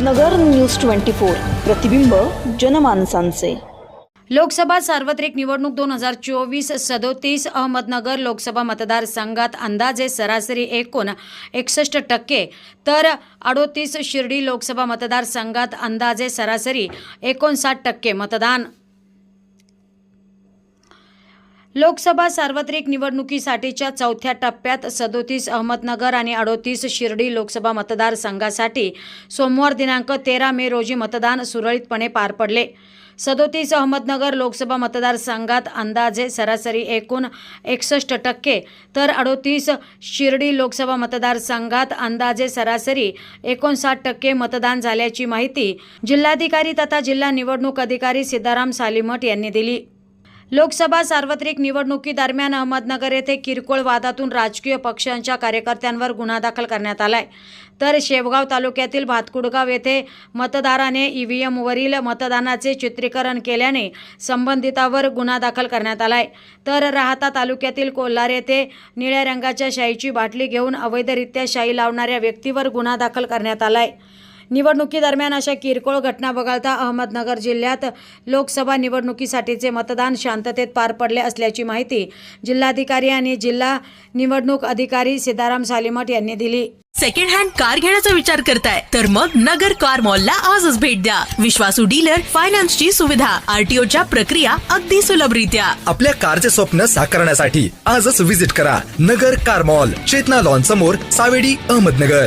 नगर news twenty four. प्रतिबिंब जनमानसांचे. लोकसभा सार्वत्रिक निवडणूक दोन हजार चोवीस सदोतीस अहमदनगर लोकसभा मतदारसंघात अंदाजे सरासरी एकूण एकसष्ट टक्के तर अडोतीस शिर्डी लोकसभा मतदारसंघात अंदाजे सरासरी एकोणसाठ टक्के मतदान. लोकसभा सार्वत्रिक निवडणुकीसाठीच्या चौथ्या टप्प्यात सदोतीस अहमदनगर आणि अडोतीस शिर्डी लोकसभा मतदारसंघासाठी सोमवार दिनांक तेरा मे रोजी मतदान सुरळीतपणे पार पडले. सदोतीस अहमदनगर लोकसभा मतदारसंघात अंदाजे सरासरी एकूण एकसष्ट टक्के तर अडोतीस शिर्डी लोकसभा मतदारसंघात अंदाजे सरासरी एकोणसाठ टक्के मतदान झाल्याची माहिती जिल्हाधिकारी तथा जिल्हा निवडणूक अधिकारी सिद्धाराम सालीमठ यांनी दिली. लोकसभा सार्वत्रिक निवडणुकीदरम्यान अहमदनगर येथे किरकोळ वादातून राजकीय पक्षांच्या कार्यकर्त्यांवर गुन्हा दाखल करण्यात आलाय. तर शेवगाव तालुक्यातील भातकुडगाव येथे मतदाराने ई व्ही एमवरील मतदानाचे चित्रीकरण केल्याने संबंधितावर गुन्हा दाखल करण्यात आलाय. तर राहता तालुक्यातील कोल्हार येथे निळ्या रंगाच्या शाईची बाटली घेऊन अवैधरित्या शाई लावणाऱ्या व्यक्तीवर गुन्हा दाखल करण्यात आलाय. निवडणुकीदरम्यान अशा किरकोळ घटना वगळता अहमदनगर जिल्ह्यात लोकसभा निवडणुकीसाठीचे मतदान शांततेत पार पडले असल्याची माहिती जिल्हाधिकारी आणि जिल्हा निवडणूक अधिकारी सिद्धाराम सालीमठ यांनी दिली. सेकंड हँड कार घेण्याचा विचार करताय तर मग नगर कार मॉलला आजच भेट द्या. विश्वासू डीलर फायनान्सची सुविधा आरटीओच्या प्रक्रिया अगदी सुलभरित्या. आपल्या कारचे स्वप्न साकारण्यासाठी आजच विजिट करा. Nagar car mall Chetana lawn समोर सावेडी अहमदनगर.